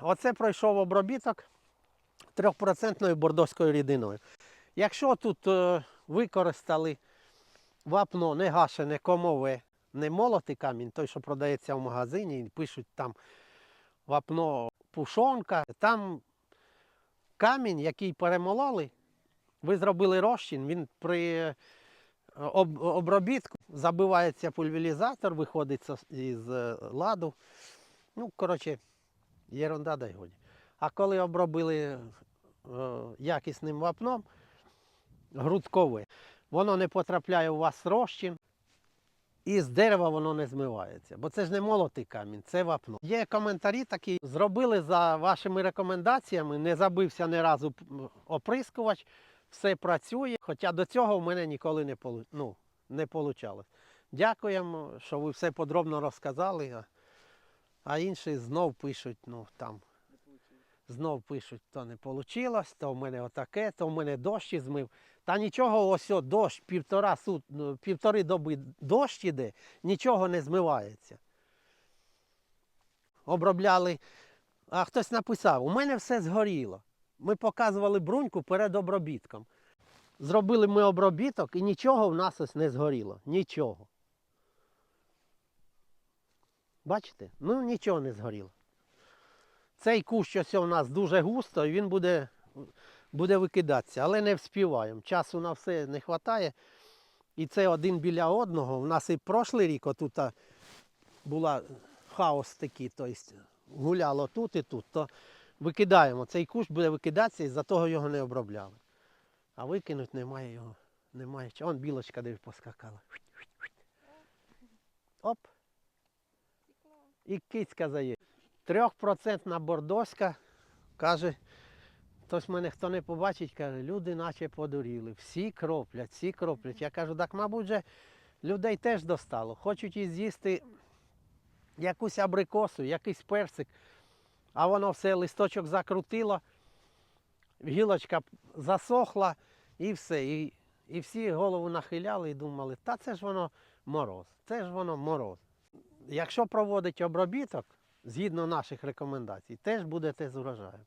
Оце пройшов обробіток 3% бордоською рідиною. Якщо тут е, використали вапно не гашене, комове, не молотий камінь, той, що продається в магазині, пишуть там вапно пушонка, там камінь, який перемололи, ви зробили розчин, він при е, об- обробітку забивається пульверізатор, виходить із е, ладу. Ну, коротше, єрунда дай годі. А коли обробили е, якісним вапном, грудкове, воно не потрапляє у вас розчин, і з дерева воно не змивається. Бо це ж не молотий камінь, це вапно. Є коментарі такі, зробили за вашими рекомендаціями, не забився ні разу оприскувач, все працює. Хоча до цього в мене ніколи не, ну, не вийшло. Дякуємо, що ви все подробно розказали. А, інші знов пишуть, ну там. Знов пишуть, то не вийшло, то в мене отаке, то в мене дощ змив. Та нічого, ось о, дощ, півтора сут, ну, півтори доби дощ іде, нічого не змивається. Обробляли, а хтось написав, у мене все згоріло. Ми показували бруньку перед обробітком. Зробили ми обробіток і нічого в нас ось не згоріло. Нічого. Бачите? Ну нічого не згоріло. Цей кущ ось у нас дуже густо і він буде, буде викидатися, але не вспіваємо. Часу на все не вистачає. І це один біля одного. У нас і прошлий рік отут була хаос такий, тобто гуляло тут і тут, то викидаємо. Цей кущ буде викидатися, і за того його не обробляли. А викинуть немає його. Немає. чого. Он білочка десь поскакала. Оп. І кицька заїде. Трьохпроцентна бордоська, каже, хтось мене хто не побачить, каже, люди наче подуріли. Всі кроплять, всі кроплять. Я кажу, так, мабуть, же людей теж достало. Хочуть з'їсти якусь абрикосу, якийсь персик, а воно все листочок закрутило, гілочка засохла і все. І, і всі голову нахиляли і думали, та це ж воно мороз, це ж воно мороз. Якщо проводить обробіток, згідно наших рекомендацій, теж будете з урожаєм.